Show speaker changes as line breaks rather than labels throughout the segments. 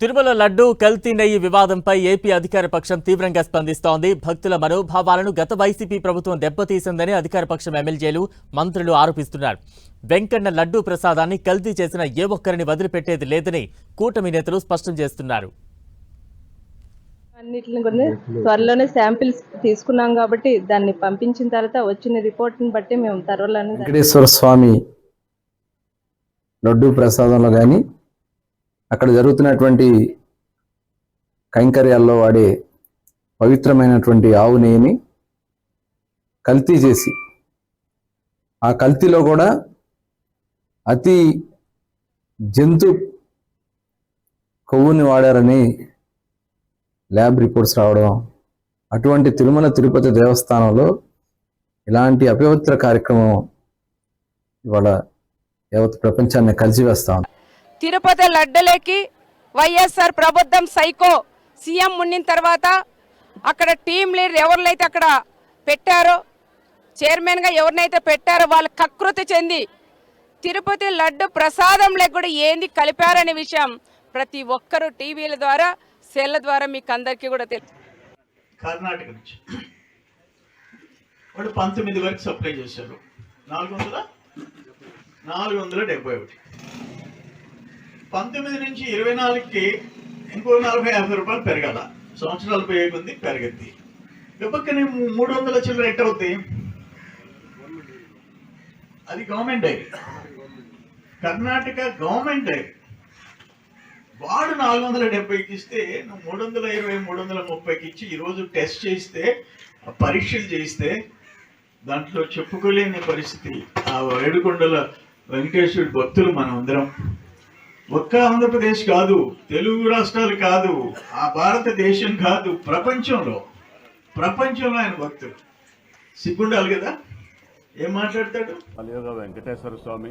తిరుమల లడ్డు కల్తీ నెయ్యి వివాదంపై ఏపీ అధికార పక్షం తీవ్రంగా స్పందిస్తోంది. భక్తుల మనోభావాలను గత వైసీపీ ప్రభుత్వం దెబ్బతీసిందని అధికార పక్షం ఎమ్మెల్యేలు మంత్రులు ఆరోపిస్తున్నారు. వెంకన్న లడ్డూ ప్రసాదాన్ని కల్తీ చేసిన ఏ ఒక్కరిని వదిలిపెట్టేది లేదని కూటమి నేతలు స్పష్టం చేస్తున్నారు.
అన్నిటిని కూడా త్వరలోనే శాంపిల్స్ తీసుకున్నాం కాబట్టి దాన్ని పంపించిన తర్వాత వచ్చిన రిపోర్ట్ని బట్టి మేము త్వరలోనే దాన్ని
వెంకటేశ్వర స్వామి లడ్డూ ప్రసాదంలో కానీ అక్కడ జరుగుతున్నటువంటి కైంకర్యాల్లో వాడే పవిత్రమైనటువంటి ఆవు నెయ్యిని కల్తీ చేసి ఆ కల్తీలో కూడా అతి జంతు కొవ్వుని వాడారని ల్యాబ్ రిపోర్ట్స్ రావడం అటువంటి తిరుమల తిరుపతి దేవస్థానంలో ఇలాంటి అపవిత్ర కార్యక్రమం ఇవాళ యావత్ ప్రపంచాన్ని కలిసివేస్తా ఉంది.
తిరుపతి లడ్డలేకి వైఎస్ఆర్ ప్రభుత్వం సైకో సీఎం ఉండిన తర్వాత అక్కడ టీం లీడర్ ఎవరినైతే అక్కడ పెట్టారో చైర్మన్గా ఎవరినైతే పెట్టారో వాళ్ళు కకృతి చెంది తిరుపతి లడ్డు ప్రసాదంలో కూడా ఏంది కలిపారనే విషయం ప్రతి ఒక్కరూ టీవీల ద్వారా సెల్ల ద్వారా మీకు అందరికీ కూడా తెలుసు
కర్ణాటక నుంచి. వాడు పంతొమ్మిది వరకు సప్లై చేశారు. నాలుగు వందల? నాలుగు వందల డెబ్బై ఒకటి. పంతొమ్మిది నుంచి ఇరవై నాలుగుకి ఇంకో నలభై యాభై రూపాయలు పెరగాల. సంవత్సరాలు పోయే కొద్ది పెరగద్ది గబక్కనే మూడు వందల చిల్లర ఎట్ అవుతాయి అది government dairy Karnataka government dairy వాడు నాలుగు వందల డెబ్బైకి ఇస్తే నువ్వు మూడు వందల ఇరవై మూడు వందల ముప్పైకి ఇచ్చి ఈరోజు టెస్ట్ చేస్తే పరీక్షలు చేస్తే దాంట్లో చెప్పుకోలేని పరిస్థితి. ఆ ఏడుకొండల వెంకటేశ్వరుడి భక్తులు మనం అందరం. ఒక్క ఆంధ్రప్రదేశ్ కాదు తెలుగు రాష్ట్రాలు కాదు ఆ భారతదేశం కాదు ప్రపంచంలో. ప్రపంచంలో ఆయన భక్తులు సిగ్గుండాలి కదా? ఏం మాట్లాడతాడు?
కలియుగ వెంకటేశ్వర స్వామి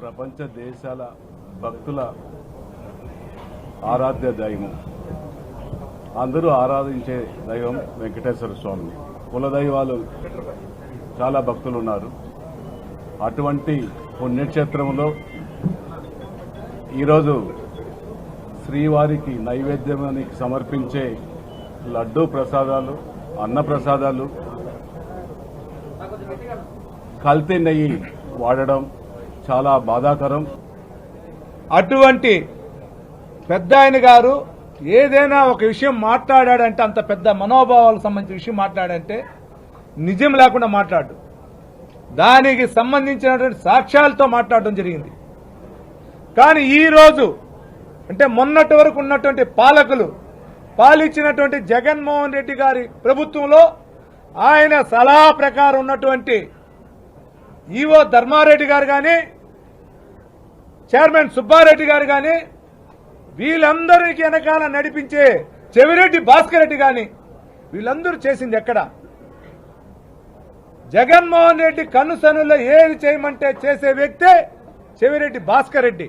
ప్రపంచ దేశాల భక్తుల ఆరాధ్య దైవం. అందరూ ఆరాధించే దైవం వెంకటేశ్వర స్వామి. కుల దైవాలు చాలా భక్తులు ఉన్నారు. అటువంటి పుణ్యక్షేత్రంలో ఈరోజు శ్రీవారికి నైవేద్యానికి సమర్పించే లడ్డూ ప్రసాదాలు అన్న ప్రసాదాలు కల్తీ నెయ్యి వాడడం చాలా బాధాకరం.
అటువంటి పెద్ద ఆయన గారు ఏదైనా ఒక విషయం మాట్లాడాడంటే అంత పెద్ద మనోభావాలకు సంబంధించిన విషయం మాట్లాడంటే నిజం లేకుండా మాట్లాడు. దానికి సంబంధించినటువంటి సాక్ష్యాలతో మాట్లాడడం జరిగింది. కానీ ఈ రోజు అంటే మొన్నటి వరకు ఉన్నటువంటి పాలకులు పాలించినటువంటి జగన్మోహన్ రెడ్డి గారి ప్రభుత్వంలో ఆయన సలహా ప్రకారం ఉన్నటువంటి ఈవో ధర్మారెడ్డి గారు కానీ చైర్మన్ సుబ్బారెడ్డి గారు కానీ వీళ్ళందరికీ వెనకాల నడిపించే చెవిరెడ్డి భాస్కర్ రెడ్డి కానీ వీళ్ళందరూ చేసింది ఎక్కడ? జగన్మోహన్ రెడ్డి కనుసనుల్లో ఏది చేయమంటే చేసే వ్యక్తే చెవిరెడ్డి భాస్కర్ రెడ్డి.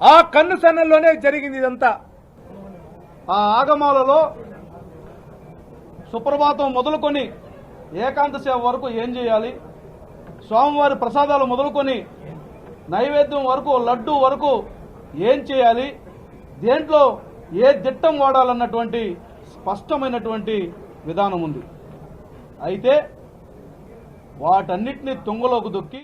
ఆ కన్ను సన్నల్లోనే జరిగింది ఇదంతా. ఆ ఆగమాలలో సుప్రభాతం మొదలుకొని ఏకాంత సేవ వరకు ఏం చేయాలి? స్వామివారి ప్రసాదాలు మొదలుకొని నైవేద్యం వరకు లడ్డు వరకు ఏం చేయాలి? దేంట్లో ఏ దిట్టం వాడాలన్నటువంటి స్పష్టమైనటువంటి విధానం ఉంది. అయితే వాటన్నిటిని తుంగలోకి దొక్కి